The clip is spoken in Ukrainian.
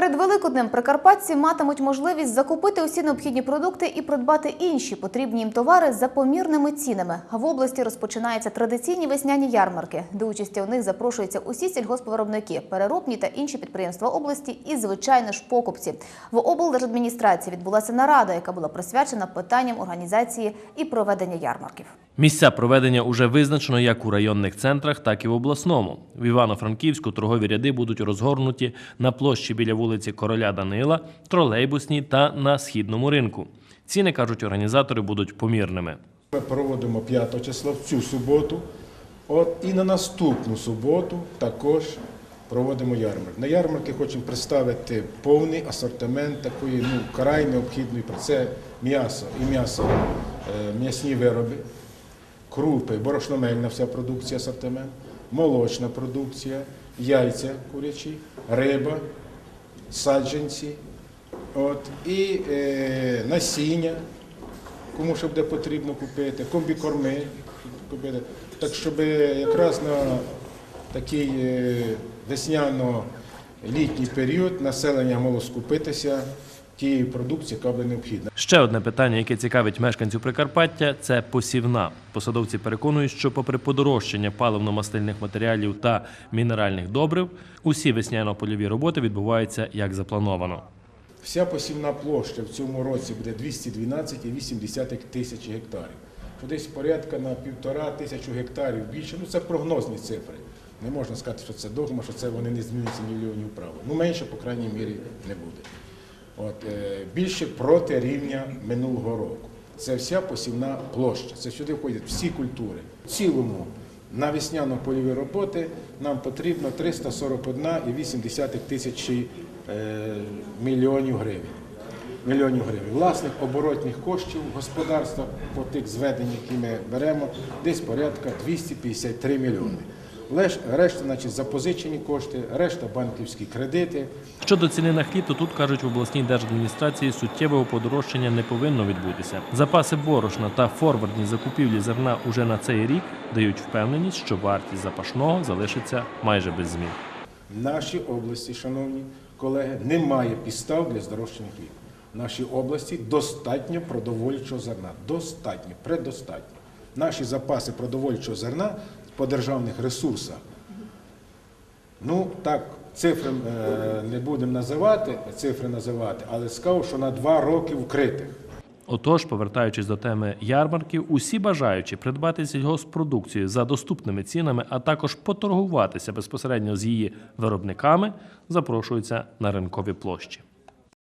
Перед Великоднем прикарпатці матимуть можливість закупити усі необхідні продукти і придбати інші потрібні їм товари за помірними цінами. В області розпочинаються традиційні весняні ярмарки. До участі у них запрошуються усі сільгоспвиробники, переробні та інші підприємства області і, звичайно ж, покупці. В облдержадміністрації відбулася нарада, яка була присвячена питанням організації і проведення ярмарків. Місця проведення уже визначено як у районних центрах, так і в обласному. В Івано-Франківську торгові ряди будуть розгорнуті на площі біля вулиці Короля Данила, тролейбусній та на східному ринку. Ціни кажуть, організатори будуть помірними. Ми проводимо 5 числа в цю суботу. От і на наступну суботу також проводимо ярмарк. На ярмарки хочемо представити повний асортимент такої ну, край необхідної. Це м'ясо і м'ясо, е, м'ясні вироби, крупи, борошномельна вся продукція, асортимент, молочна продукція, яйця курячі, риба, саджанці, от, і е, насіння кому що буде потрібно купити, комбікорми купити. Так, щоб якраз на такий е, весняно-літній період населення могло скупитися тієї продукції, яка буде необхідна. Ще одне питання, яке цікавить мешканців Прикарпаття, це посівна. Посадовці переконують, що, попри подорожчання паливно-мастильних матеріалів та мінеральних добрив, усі весняно-польові роботи відбуваються як заплановано. Вся посівна площа в цьому році буде 212,8 тисяч гектарів. Що десь порядка на півтора тисячу гектарів більше. Ну це прогнозні цифри. Не можна сказати, що це догма, що це вони не змінюються мільйонів право. Ну менше, по крайній мірі, не буде. От, е, більше проти рівня минулого року. Це вся посівна площа. Це сюди входять всі культури. В цілому на весняно-польові роботи нам потрібно 341,8 тисячі е, мільйонів гривень. Мільйонів гривень. Власних оборотних коштів господарства по тих зведень, які ми беремо, десь порядка 253 мільйони. Решта, значить, запозичені кошти, решта банківські кредити. Щодо ціни на хліб, то тут кажуть в обласній держадміністрації суттєвого подорожчання не повинно відбутися. Запаси борошна та форвардні закупівлі зерна уже на цей рік дають впевненість, що вартість запашного залишиться майже без змін. В нашій області, шановні колеги, немає підстав для здорожчання хліба. В нашій області достатньо продовольчого зерна. Достатньо, предостатньо. Наші запаси продовольчого зерна по державних ресурсах. Ну так, цифри е, не будемо називати, цифри називати, але скажу, що на два роки вкритих. Отож, повертаючись до теми ярмарків, усі бажаючі придбати сільгоспродукцію за доступними цінами, а також поторгуватися безпосередньо з її виробниками, запрошуються на ринкові площі.